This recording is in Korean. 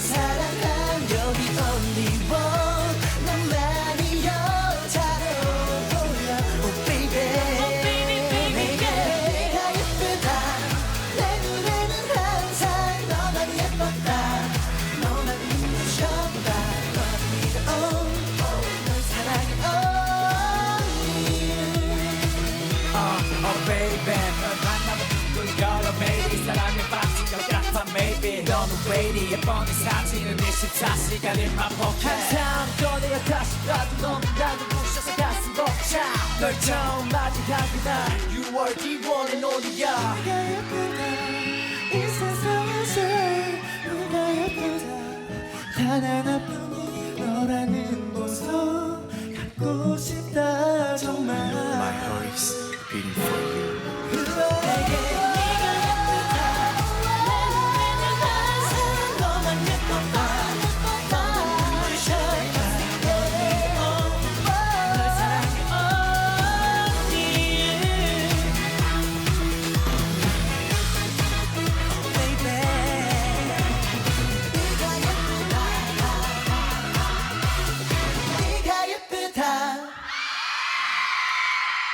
사랑하 너는 왜 이리 예뻐내 사진은 24시간 in my pocket. 항상 꺼내야 다시 봐도 너무 나도 부셔서 가슴 벅차 널 처음 맞이하는 날 6월 D1은 어디야 네가 예쁘다 이 세상에서 네가 예쁘다 단 하나뿐인 너라는 모습 갖고 싶다 정말. My heart is beating for you.